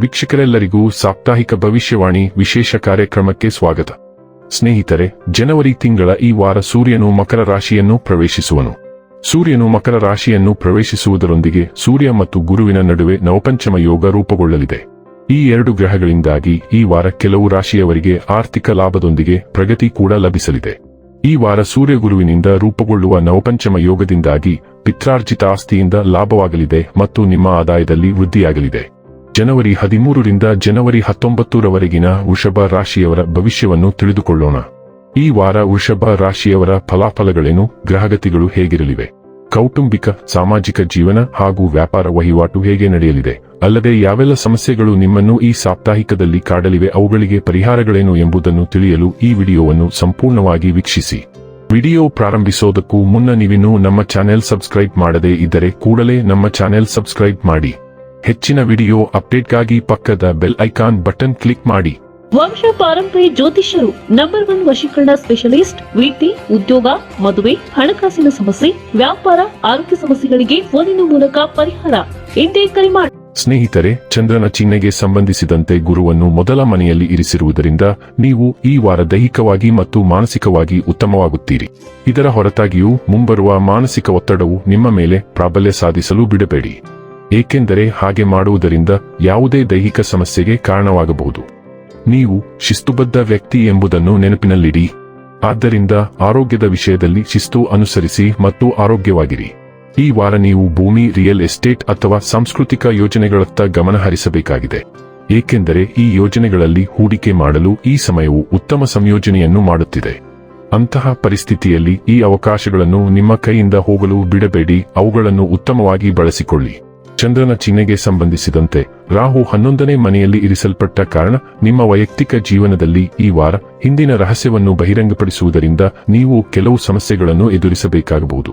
ವೀಕ್ಷಕರೆಲ್ಲರಿಗೂ ಸಾಪ್ತಾಹಿಕ ಭವಿಷ್ಯವಾಣಿ ವಿಶೇಷ ಕಾರ್ಯಕ್ರಮಕ್ಕೆ ಸ್ವಾಗತ. ಸ್ನೇಹಿತರೆ, ಜನವರಿ ತಿಂಗಳ ಈ ವಾರ ಸೂರ್ಯನು ಮಕರ ರಾಶಿಯನ್ನು ಪ್ರವೇಶಿಸುವನು. ಸೂರ್ಯನು ಮಕರ ರಾಶಿಯನ್ನು ಪ್ರವೇಶಿಸುವುದರೊಂದಿಗೆ ಸೂರ್ಯ ಮತ್ತು ಗುರುವಿನ ನಡುವೆ ನವಪಂಚಮ ಯೋಗ ರೂಪುಗೊಳ್ಳಲಿದೆ. ಈ ಎರಡು ಗ್ರಹಗಳಿಂದಾಗಿ ಈ ವಾರ ಕೆಲವು ರಾಶಿಯವರಿಗೆ ಆರ್ಥಿಕ ಲಾಭದೊಂದಿಗೆ ಪ್ರಗತಿ ಕೂಡ ಲಭಿಸಲಿದೆ. ಈ ವಾರ ಸೂರ್ಯ ಗುರುವಿನಿಂದ ರೂಪುಗೊಳ್ಳುವ ನವಪಂಚಮ ಯೋಗದಿಂದಾಗಿ ಪಿತ್ರಾರ್ಜಿತ ಆಸ್ತಿಯಿಂದ ಲಾಭವಾಗಲಿದೆ ಮತ್ತು ನಿಮ್ಮ ಆದಾಯದಲ್ಲಿ ವೃದ್ಧಿಯಾಗಲಿದೆ. ಜನವರಿ ಹದಿಮೂರರಿಂದ ಜನವರಿ ಹತ್ತೊಂಬತ್ತರವರೆಗಿನ ವೃಷಭ ರಾಶಿಯವರ ಭವಿಷ್ಯವನ್ನು ತಿಳಿದುಕೊಳ್ಳೋಣ. ಈ ವಾರ ವೃಷಭ ರಾಶಿಯವರ ಫಲಾಫಲಗಳೇನು? ಗ್ರಹಗತಿಗಳು ಹೇಗಿರಲಿವೆ? ಕೌಟುಂಬಿಕ, ಸಾಮಾಜಿಕ ಜೀವನ ಹಾಗೂ ವ್ಯಾಪಾರ ವಹಿವಾಟು ಹೇಗೆ ನಡೆಯಲಿದೆ? ಅಲ್ಲದೆ ಯಾವೆಲ್ಲ ಸಮಸ್ಯೆಗಳು ನಿಮ್ಮನ್ನು ಈ ಸಾಪ್ತಾಹಿಕದಲ್ಲಿ ಕಾಡಲಿವೆ? ಅವುಗಳಿಗೆ ಪರಿಹಾರಗಳೇನು ಎಂಬುದನ್ನು ತಿಳಿಯಲು ಈ ವಿಡಿಯೋವನ್ನು ಸಂಪೂರ್ಣವಾಗಿ ವೀಕ್ಷಿಸಿ. ವಿಡಿಯೋ ಪ್ರಾರಂಭಿಸೋದಕ್ಕೂ ಮುನ್ನ ನೀವಿನ್ನೂ ನಮ್ಮ ಚಾನೆಲ್ ಸಬ್ಸ್ಕ್ರೈಬ್ ಮಾಡದೇ ಇದ್ದರೆ ಕೂಡಲೇ ನಮ್ಮ ಚಾನೆಲ್ ಸಬ್ಸ್ಕ್ರೈಬ್ ಮಾಡಿ. ಹೆಚ್ಚಿನ ವಿಡಿಯೋ ಅಪ್ಡೇಟ್ಗಾಗಿ ಪಕ್ಕದ ಬೆಲ್ ಐಕಾನ್ ಬಟನ್ ಕ್ಲಿಕ್ ಮಾಡಿ. ವಂಶ ಪಾರಂಪರಿ ಜ್ಯೋತಿಷ್ಯರು ನಂಬರ್ ಒನ್ ವಶೀಕರಣ ಸ್ಪೆಷಲಿಸ್ಟ್ ವೀಟಿ ಉದ್ಯೋಗ ಮದುವೆ ಹಣಕಾಸಿನ ಸಮಸ್ಯೆ ವ್ಯಾಪಾರ ಆರೋಗ್ಯ ಸಮಸ್ಯೆಗಳಿಗೆ ಫೋನಿನ ಮೂಲಕ ಪರಿಹಾರ. ಎಂದೇ ಕರೆ ಮಾಡಿ ಸ್ನೇಹಿತರೆ ಚಂದ್ರನ ಚಿಹ್ನೆಗೆ ಸಂಬಂಧಿಸಿದಂತೆ ಗುರುವನ್ನು ಮೊದಲ ಮನೆಯಲ್ಲಿ ಇರಿಸಿರುವುದರಿಂದ ನೀವು ಈ ವಾರ ದೈಹಿಕವಾಗಿ ಮತ್ತು ಮಾನಸಿಕವಾಗಿ ಉತ್ತಮವಾಗುತ್ತೀರಿ. ಇದರ ಹೊರತಾಗಿಯೂ ಮುಂಬರುವ ಮಾನಸಿಕ ಒತ್ತಡವು ನಿಮ್ಮ ಮೇಲೆ ಪ್ರಾಬಲ್ಯ ಸಾಧಿಸಲು ಬಿಡಬೇಡಿ. ಏಕೆಂದರೆ ಹಾಗೆ ಮಾಡುವುದರಿಂದ ಯಾವುದೇ ದೈಹಿಕ ಸಮಸ್ಯೆಗೆ ಕಾರಣವಾಗಬಹುದು. ನೀವು ಶಿಸ್ತುಬದ್ಧ ವ್ಯಕ್ತಿ ಎಂಬುದನ್ನು ನೆನಪಿನಲ್ಲಿಡಿ. ಆದ್ದರಿಂದ ಆರೋಗ್ಯದ ವಿಷಯದಲ್ಲಿ ಶಿಸ್ತು ಅನುಸರಿಸಿ ಮತ್ತು ಆರೋಗ್ಯವಾಗಿರಿ. ಈ ವಾರ ನೀವು ಭೂಮಿ, ರಿಯಲ್ ಎಸ್ಟೇಟ್ ಅಥವಾ ಸಾಂಸ್ಕೃತಿಕ ಯೋಜನೆಗಳತ್ತ ಗಮನ ಹರಿಸಬೇಕಾಗಿದೆ. ಏಕೆಂದರೆ ಈ ಯೋಜನೆಗಳಲ್ಲಿ ಹೂಡಿಕೆ ಮಾಡಲು ಈ ಸಮಯವು ಉತ್ತಮ ಸಂಯೋಜನೆಯನ್ನು ಮಾಡುತ್ತಿದೆ. ಅಂತಹ ಪರಿಸ್ಥಿತಿಯಲ್ಲಿ ಈ ಅವಕಾಶಗಳನ್ನು ನಿಮ್ಮ ಕೈಯಿಂದ ಹೋಗಲು ಬಿಡಬೇಡಿ, ಅವುಗಳನ್ನು ಉತ್ತಮವಾಗಿ ಬಳಸಿಕೊಳ್ಳಿ. ಚಂದ್ರನ ಚಿಹ್ನೆಗೆ ಸಂಬಂಧಿಸಿದಂತೆ ರಾಹು ಹನ್ನೊಂದನೇ ಮನೆಯಲ್ಲಿ ಇರಿಸಲ್ಪಟ್ಟ ಕಾರಣ ನಿಮ್ಮ ವೈಯಕ್ತಿಕ ಜೀವನದಲ್ಲಿ ಈ ವಾರ ಹಿಂದಿನ ರಹಸ್ಯವನ್ನು ಬಹಿರಂಗಪಡಿಸುವುದರಿಂದ ನೀವು ಕೆಲವು ಸಮಸ್ಯೆಗಳನ್ನು ಎದುರಿಸಬೇಕಾಗಬಹುದು.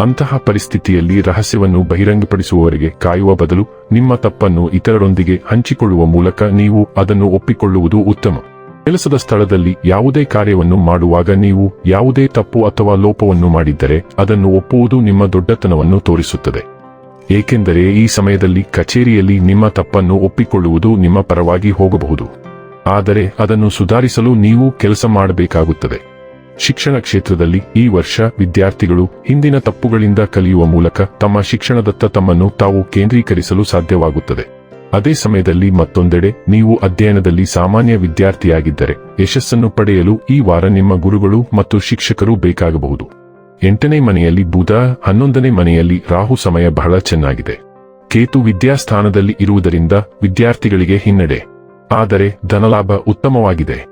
ಅಂತಹ ಪರಿಸ್ಥಿತಿಯಲ್ಲಿ ರಹಸ್ಯವನ್ನು ಬಹಿರಂಗಪಡಿಸುವವರಿಗೆ ಕಾಯುವ ಬದಲು ನಿಮ್ಮ ತಪ್ಪನ್ನು ಇತರರೊಂದಿಗೆ ಹಂಚಿಕೊಳ್ಳುವ ಮೂಲಕ ನೀವು ಅದನ್ನು ಒಪ್ಪಿಕೊಳ್ಳುವುದು ಉತ್ತಮ. ಕೆಲಸದ ಸ್ಥಳದಲ್ಲಿ ಯಾವುದೇ ಕಾರ್ಯವನ್ನು ಮಾಡುವಾಗ ನೀವು ಯಾವುದೇ ತಪ್ಪು ಅಥವಾ ಲೋಪವನ್ನು ಮಾಡಿದ್ದರೆ ಅದನ್ನು ಒಪ್ಪುವುದು ನಿಮ್ಮ ದೊಡ್ಡತನವನ್ನು ತೋರಿಸುತ್ತದೆ. ಏಕೆಂದರೆ ಈ ಸಮಯದಲ್ಲಿ ಕಚೇರಿಯಲ್ಲಿ ನಿಮ್ಮ ತಪ್ಪನ್ನು ಒಪ್ಪಿಕೊಳ್ಳುವುದು ನಿಮ್ಮ ಪರವಾಗಿ ಹೋಗಬಹುದು. ಆದರೆ ಅದನ್ನು ಸುಧಾರಿಸಲು ನೀವು ಕೆಲಸ ಮಾಡಬೇಕಾಗುತ್ತದೆ. ಶಿಕ್ಷಣ ಕ್ಷೇತ್ರದಲ್ಲಿ ಈ ವರ್ಷ ವಿದ್ಯಾರ್ಥಿಗಳು ಹಿಂದಿನ ತಪ್ಪುಗಳಿಂದ ಕಲಿಯುವ ಮೂಲಕ ತಮ್ಮ ಶಿಕ್ಷಣದತ್ತ ತಮ್ಮನ್ನು ತಾವು ಕೇಂದ್ರೀಕರಿಸಲು ಸಾಧ್ಯವಾಗುತ್ತದೆ. ಅದೇ ಸಮಯದಲ್ಲಿ ಮತ್ತೊಂದೆಡೆ ನೀವು ಅಧ್ಯಯನದಲ್ಲಿ ಸಾಮಾನ್ಯ ವಿದ್ಯಾರ್ಥಿಯಾಗಿದ್ದರೆ ಯಶಸ್ಸನ್ನು ಪಡೆಯಲು ಈ ವಾರ ನಿಮ್ಮ ಗುರುಗಳು ಮತ್ತು ಶಿಕ್ಷಕರು ಬೇಕಾಗಬಹುದು. ಎಂಟನೇ ಮನೆಯಲ್ಲಿ ಬುಧ, ಹನ್ನೊಂದನೇ ಮನೆಯಲ್ಲಿ ರಾಹು ಸಮಯ ಬಹಳ ಚೆನ್ನಾಗಿದೆ. ಕೇತು ವಿದ್ಯಾಸ್ಥಾನದಲ್ಲಿ ಇರುವುದರಿಂದ ವಿದ್ಯಾರ್ಥಿಗಳಿಗೆ ಹಿನ್ನಡೆ. ಆದರೆ ಧನಲಾಭ ಉತ್ತಮವಾಗಿದೆ.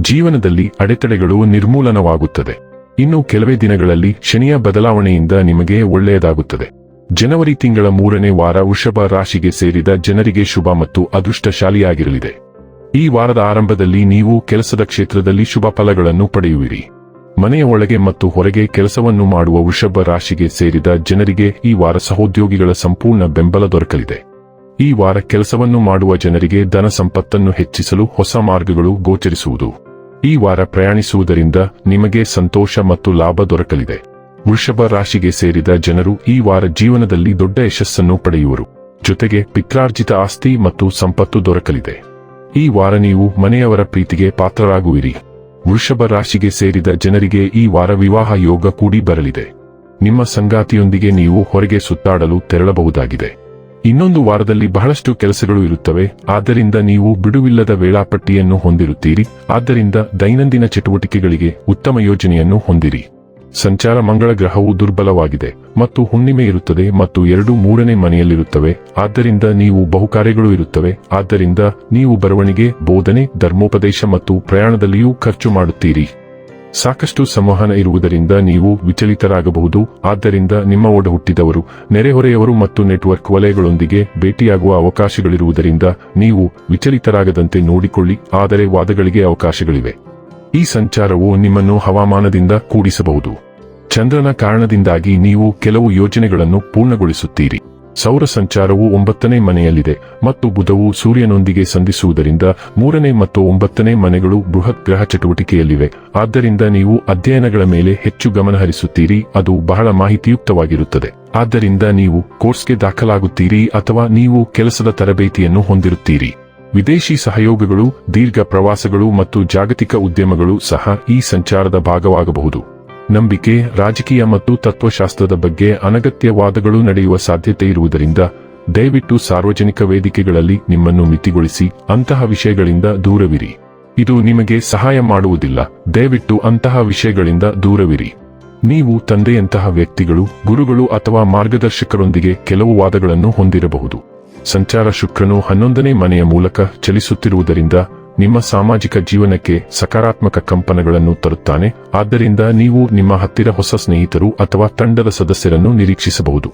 ಜೀವನದಲ್ಲಿ ಅಡೆತಡೆಗಳು ನಿರ್ಮೂಲನವಾಗುತ್ತದೆ. ಇನ್ನು ಕೆಲವೇ ದಿನಗಳಲ್ಲಿ ಶನಿಯ ಬದಲಾವಣೆಯಿಂದ ನಿಮಗೆ ಒಳ್ಳೆಯದಾಗುತ್ತದೆ. ಜನವರಿ ತಿಂಗಳ ಮೂರನೇ ವಾರ ವೃಷಭ ರಾಶಿಗೆ ಸೇರಿದ ಜನರಿಗೆ ಶುಭ ಮತ್ತು ಅದೃಷ್ಟಶಾಲಿಯಾಗಿರಲಿದೆ. ಈ ವಾರದ ಆರಂಭದಲ್ಲಿ ನೀವು ಕೆಲಸದ ಕ್ಷೇತ್ರದಲ್ಲಿ ಶುಭ ಫಲಗಳನ್ನು ಪಡೆಯುವಿರಿ. ಮನೆಯ ಒಳಗೆ ಮತ್ತು ಹೊರಗೆ ಕೆಲಸವನ್ನು ಮಾಡುವ ವೃಷಭ ರಾಶಿಗೆ ಸೇರಿದ ಜನರಿಗೆ ಈ ವಾರ ಸಹೋದ್ಯೋಗಿಗಳ ಸಂಪೂರ್ಣ ಬೆಂಬಲ ದೊರಕಲಿದೆ. ಈ ವಾರ ಕೆಲಸವನ್ನು ಮಾಡುವ ಜನರಿಗೆ ಧನ ಸಂಪತ್ತನ್ನು ಹೆಚ್ಚಿಸಲು ಹೊಸ ಮಾರ್ಗಗಳು ಗೋಚರಿಸುವುದು. ಈ ವಾರ ಪ್ರಯಾಣಿಸುವುದರಿಂದ ನಿಮಗೆ ಸಂತೋಷ ಮತ್ತು ಲಾಭ ದೊರಕಲಿದೆ. ವೃಷಭ ರಾಶಿಗೆ ಸೇರಿದ ಜನರು ಈ ವಾರ ಜೀವನದಲ್ಲಿ ದೊಡ್ಡ ಯಶಸ್ಸನ್ನು ಪಡೆಯುವರು. ಜೊತೆಗೆ ಪಿತ್ರಾರ್ಜಿತ ಆಸ್ತಿ ಮತ್ತು ಸಂಪತ್ತು ದೊರಕಲಿದೆ. ಈ ವಾರ ನೀವು ಮನೆಯವರ ಪ್ರೀತಿಗೆ ಪಾತ್ರರಾಗುವಿರಿ. ವೃಷಭ ರಾಶಿಗೆ ಸೇರಿದ ಜನರಿಗೆ ಈ ವಾರ ವಿವಾಹ ಯೋಗ ಕೂಡಿ ಬರಲಿದೆ. ನಿಮ್ಮ ಸಂಗಾತಿಯೊಂದಿಗೆ ನೀವು ಹೊರಗೆ ಸುತ್ತಾಡಲು ತೆರಳಬಹುದಾಗಿದೆ. ಇನ್ನೊಂದು ವಾರದಲ್ಲಿ ಬಹಳಷ್ಟು ಕೆಲಸಗಳು ಇರುತ್ತವೆ, ಆದ್ದರಿಂದ ನೀವು ಬಿಡುವಿಲ್ಲದ ವೇಳಾಪಟ್ಟಿಯನ್ನು ಹೊಂದಿರುತ್ತೀರಿ, ಆದ್ದರಿಂದ ದೈನಂದಿನ ಚಟುವಟಿಕೆಗಳಿಗೆ ಉತ್ತಮ ಯೋಜನೆಯನ್ನು ಹೊಂದಿರಿ. ಸಂಚಾರ ಮಂಗಳ ಗ್ರಹವು ದುರ್ಬಲವಾಗಿದೆ ಮತ್ತು ಹುಣ್ಣಿಮೆ ಇರುತ್ತದೆ ಮತ್ತು ಎರಡು ಮೂರನೇ ಮನೆಯಲ್ಲಿರುತ್ತವೆ. ಆದ್ದರಿಂದ ನೀವು ಬಹುಕಾರ್ಯಗಳು ಇರುತ್ತವೆ. ಆದ್ದರಿಂದ ನೀವು ಬರವಣಿಗೆ, ಬೋಧನೆ, ಧರ್ಮೋಪದೇಶ ಮತ್ತು ಪ್ರಯಾಣದಲ್ಲಿಯೂ ಖರ್ಚು ಮಾಡುತ್ತೀರಿ. ಸಾಕಷ್ಟು ಸಂವಹನ ಇರುವುದರಿಂದ ನೀವು ವಿಚಲಿತರಾಗಬಹುದು. ಆದ್ದರಿಂದ ನಿಮ್ಮ ಒಡ ಹುಟ್ಟಿದವರು, ನೆರೆಹೊರೆಯವರು ಮತ್ತು ನೆಟ್ವರ್ಕ್ ವಲಯಗಳೊಂದಿಗೆ ಭೇಟಿಯಾಗುವ ಅವಕಾಶಗಳಿರುವುದರಿಂದ ನೀವು ವಿಚಲಿತರಾಗದಂತೆ ನೋಡಿಕೊಳ್ಳಿ. ಆದರೆ ವಾದಗಳಿಗೆ ಅವಕಾಶಗಳಿವೆ. ಈ ಸಂಚಾರವು ನಿಮ್ಮನ್ನು ಹವಾಮಾನದಿಂದ ಕೂಡಿಸಬಹುದು. ಚಂದ್ರನ ಕಾರಣದಿಂದಾಗಿ ನೀವು ಕೆಲವು ಯೋಜನೆಗಳನ್ನು ಪೂರ್ಣಗೊಳಿಸುತ್ತೀರಿ. ಸೌರ ಸಂಚಾರವು ಒಂಬತ್ತನೇ ಮನೆಯಲ್ಲಿದೆ ಮತ್ತು ಬುಧವು ಸೂರ್ಯನೊಂದಿಗೆ ಸಂಧಿಸುವುದರಿಂದ ಮೂರನೇ ಮತ್ತು ಒಂಬತ್ತನೇ ಮನೆಗಳು ಬೃಹತ್ ಗ್ರಹ ಚಟುವಟಿಕೆಯಲ್ಲಿವೆ. ಆದ್ದರಿಂದ ನೀವು ಅಧ್ಯಯನಗಳ ಮೇಲೆ ಹೆಚ್ಚು ಗಮನಹರಿಸುತ್ತೀರಿ, ಅದು ಬಹಳ ಮಾಹಿತಿಯುಕ್ತವಾಗಿರುತ್ತದೆ. ಆದ್ದರಿಂದ ನೀವು ಕೋರ್ಸ್ಗೆ ದಾಖಲಾಗುತ್ತೀರಿ ಅಥವಾ ನೀವು ಕೆಲಸದ ತರಬೇತಿಯನ್ನು ಹೊಂದಿರುತ್ತೀರಿ. ವಿದೇಶಿ ಸಹಯೋಗಗಳು, ದೀರ್ಘ ಪ್ರವಾಸಗಳು ಮತ್ತು ಜಾಗತಿಕ ಉದ್ಯಮಗಳು ಸಹ ಈ ಸಂಚಾರದ ಭಾಗವಾಗಬಹುದು. ನಂಬಿಕೆ, ರಾಜಕೀಯ ಮತ್ತು ತತ್ವಶಾಸ್ತ್ರದ ಬಗ್ಗೆ ಅನಗತ್ಯ ವಾದಗಳು ನಡೆಯುವ ಸಾಧ್ಯತೆ ಇರುವುದರಿಂದ, ದಯವಿಟ್ಟು ಸಾರ್ವಜನಿಕ ವೇದಿಕೆಗಳಲ್ಲಿ ನಿಮ್ಮನ್ನು ಮಿತಿಗೊಳಿಸಿ, ಅಂತಹ ವಿಷಯಗಳಿಂದ ದೂರವಿರಿ. ಇದು ನಿಮಗೆ ಸಹಾಯ ಮಾಡುವುದಿಲ್ಲ, ದಯವಿಟ್ಟು ಅಂತಹ ವಿಷಯಗಳಿಂದ ದೂರವಿರಿ. ನೀವು ತಂದೆಯಂತಹ ವ್ಯಕ್ತಿಗಳು, ಗುರುಗಳು ಅಥವಾ ಮಾರ್ಗದರ್ಶಕರೊಂದಿಗೆ ಕೆಲವು ವಾದಗಳನ್ನು ಹೊಂದಿರಬಹುದು. ಸಂಚಾರ ಶುಕ್ರನು ಹನ್ನೊಂದನೇ ಮನೆಯ ಮೂಲಕ ಚಲಿಸುತ್ತಿರುವುದರಿಂದ ನಿಮ್ಮ ಸಾಮಾಜಿಕ ಜೀವನಕ್ಕೆ ಸಕಾರಾತ್ಮಕ ಕಂಪನಗಳನ್ನು ತರುತ್ತಾನೆ. ಆದ್ದರಿಂದ ನೀವು ನಿಮ್ಮ ಹತ್ತಿರ ಹೊಸ ಸ್ನೇಹಿತರು ಅಥವಾ ತಂಡದ ಸದಸ್ಯರನ್ನು ನಿರೀಕ್ಷಿಸಬಹುದು.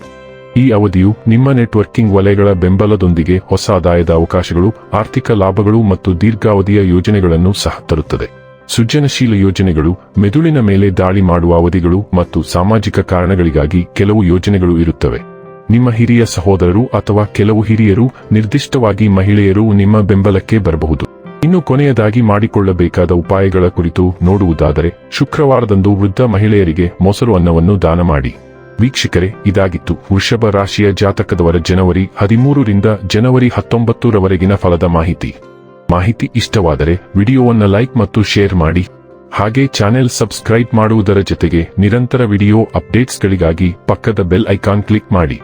ಈ ಅವಧಿಯು ನಿಮ್ಮ ನೆಟ್ವರ್ಕಿಂಗ್ ವಲಯಗಳ ಬೆಂಬಲದೊಂದಿಗೆ ಹೊಸ ಆದಾಯದ ಅವಕಾಶಗಳು, ಆರ್ಥಿಕ ಲಾಭಗಳು ಮತ್ತು ದೀರ್ಘಾವಧಿಯ ಯೋಜನೆಗಳನ್ನು ಸಹ ತರುತ್ತದೆ. ಸೃಜನಶೀಲ ಯೋಜನೆಗಳು, ಮೆದುಳಿನ ಮೇಲೆ ದಾಳಿ ಮಾಡುವ ಅವಧಿಗಳು ಮತ್ತು ಸಾಮಾಜಿಕ ಕಾರಣಗಳಿಗಾಗಿ ಕೆಲವು ಯೋಜನೆಗಳು ಇರುತ್ತವೆ. ನಿಮ್ಮ ಹಿರಿಯ ಸಹೋದರರು ಅಥವಾ ಕೆಲವು ಹಿರಿಯರು ನಿರ್ದಿಷ್ಟವಾಗಿ ಮಹಿಳೆಯರು ನಿಮ್ಮ ಬೆಂಬಲಕ್ಕೆ ಬರಬಹುದು. ಇನ್ನು ಕೊನೆಯದಾಗಿ ಮಾಡಿಕೊಳ್ಳಬೇಕಾದ ಉಪಾಯಗಳ ಕುರಿತು ನೋಡುವುದಾದರೆ, ಶುಕ್ರವಾರದಂದು ವೃದ್ಧ ಮಹಿಳೆಯರಿಗೆ ಮೊಸರು ಅನ್ನವನ್ನು ದಾನ ಮಾಡಿ. ವೀಕ್ಷಕರೇ, ಇದಾಗಿತ್ತು. ವೃಷಭ ರಾಶಿಯ ಜಾತಕದವರ ಜನವರಿ ಹದಿಮೂರರಿಂದ ಜನವರಿ ಹತ್ತೊಂಬತ್ತರವರೆಗಿನ ಫಲದ ಮಾಹಿತಿ. ಮಾಹಿತಿ ಇಷ್ಟವಾದರೆ ವಿಡಿಯೋವನ್ನು ಲೈಕ್ ಮತ್ತು ಶೇರ್ ಮಾಡಿ. ಹಾಗೆ ಚಾನೆಲ್ ಸಬ್ಸ್ಕ್ರೈಬ್ ಮಾಡುವುದರ ಜೊತೆಗೆ ನಿರಂತರ ವಿಡಿಯೋ ಅಪ್ಡೇಟ್ಸ್ಗಳಿಗಾಗಿ ಪಕ್ಕದ ಬೆಲ್ ಐಕಾನ್ ಕ್ಲಿಕ್ ಮಾಡಿ.